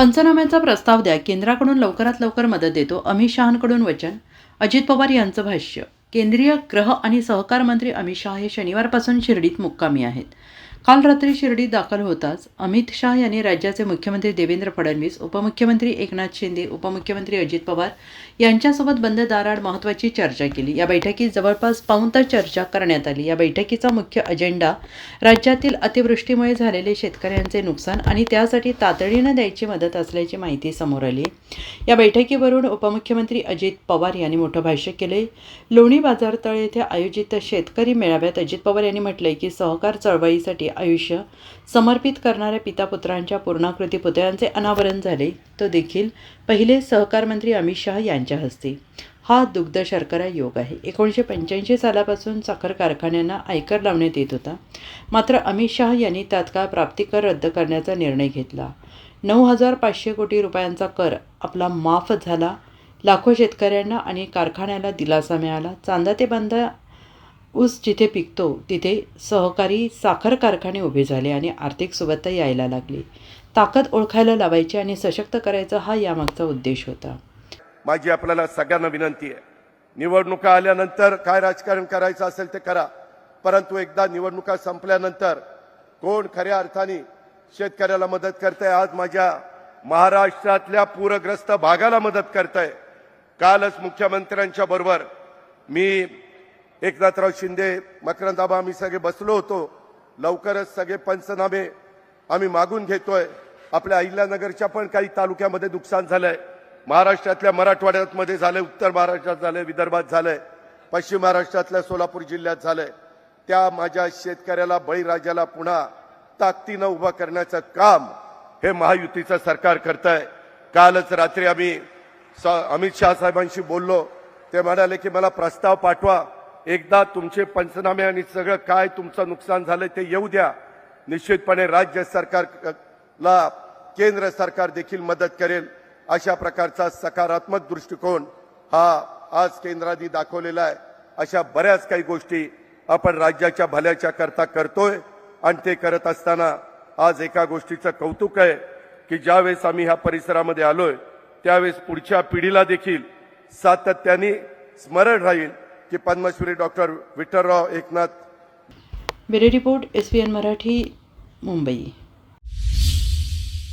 पंचनाम्याचा प्रस्ताव द्या. केंद्राकडून लवकरात लवकर मदत देतो. अमित शहांकडून वचन. अजित पवार यांचं भाष्य. केंद्रीय ग्रह आणि सहकार मंत्री अमित शहा हे शनिवारपासून शिर्डीत मुक्कामी आहेत. काल रात्री शिर्डीत दाखल होताच अमित शहा यांनी राज्याचे मुख्यमंत्री देवेंद्र फडणवीस उपमुख्यमंत्री एकनाथ शिंदे उपमुख्यमंत्री अजित पवार यांच्यासोबत बंद दाराड महत्त्वाची चर्चा केली. या बैठकीत जवळपास पाऊन तास चर्चा करण्यात आली. या बैठकीचा मुख्य अजेंडा राज्यातील अतिवृष्टीमुळे झालेले शेतकऱ्यांचे नुकसान आणि त्यासाठी तातडीनं द्यायची मदत असल्याची माहिती समोर आली. या बैठकीवरून उपमुख्यमंत्री अजित पवार यांनी मोठं भाष्य केले. लोणी बाजारतळ येथे आयोजित शेतकरी मेळाव्यात अजित पवार यांनी म्हटलंय की सहकार चळवळीसाठी आयुष्य समर्पित करणाऱ्या पितापुत्रांच्या पूर्णाकृती पुतळ्यांचे अनावरण झाले तो देखील पहिले सहकार मंत्री अमित शहा यांच्या हस्ते. हा दुग्ध शर्करा योग आहे. एकोणीसशे पंच्याऐंशी सालापासून साखर कारखान्यांना आयकर लावण्यात येत होता. मात्र अमित शहा यांनी तात्काळ प्राप्तिकर रद्द करण्याचा निर्णय घेतला. नऊ हजार पाचशे कोटी रुपयांचा कर आपला माफ झाला. लाखो शेतकऱ्यांना आणि कारखान्याला दिलासा मिळाला. चांदा ते बांधा ऊस जिथे पिकतो तिथे सहकारी साखर कारखाने उभे झाले आणि आर्थिक सुबत्ता यायला लागली. ताकद ओळखायला लावायची आणि सशक्त करायचा हा यामागचा उद्देश होता. माझी आपल्याला सगळ्यांना विनंती आहे. निवडणुका आल्यानंतर काय राजकारण करायचं असेल ते करा. परंतु एकदा निवडणुका संपल्यानंतर कोण खऱ्या अर्थाने शेतकऱ्याला मदत करतंय आज माझ्या महाराष्ट्रातल्या पूरग्रस्त भागाला मदत करतंय. कालच मुख्यमंत्र्यांच्या बरोबर मी एकनाथराव शिंदे मकरंदाबा आम्ही सगळे बसलो होतो. लवकरच सगळे पंचनामे आम्ही मागून घेतोय. आपल्या अहिल्यानगरच्या पण काही तालुक्यामध्ये नुकसान झालंय. महाराष्ट्रातल्या मराठवाड्यामध्ये झालंय उत्तर महाराष्ट्रात झालंय विदर्भात झालंय पश्चिम महाराष्ट्रातल्या सोलापूर जिल्ह्यात झालंय. त्या माझ्या शेतकऱ्याला बळीराजाला पुन्हा ताकदीनं उभं करण्याचं काम हे महायुतीचं सरकार करत आहे कालच रात्री आम्ही स- अमित शहा साहेबांशी बोललो. ते म्हणाले की मला प्रस्ताव पाठवा. एकदा तुमचे पंचनामे आणि सगळं काय तुमचं नुकसान झालंय ते येऊ द्या. निश्चितपणे राज्य सरकारला केंद्र सरकार देखील मदत करेल अशा प्रकारचा सकारात्मक दृष्टिकोन हा आज केंद्राने दाखवलेला आहे. अशा बऱ्याच काही गोष्टी आपण राज्याच्या भल्याच्या करता करतोय आणि ते करत असताना आज एका गोष्टीचं कौतुक आहे की ज्यावेळेस आम्ही ह्या परिसरामध्ये आलोय त्यावेळेस पुढच्या पिढीला देखील सातत्याने स्मरण राहील. की Padmashri doctor Vitthalrao Eknath. Bureau report S P N Marathi Mumbai.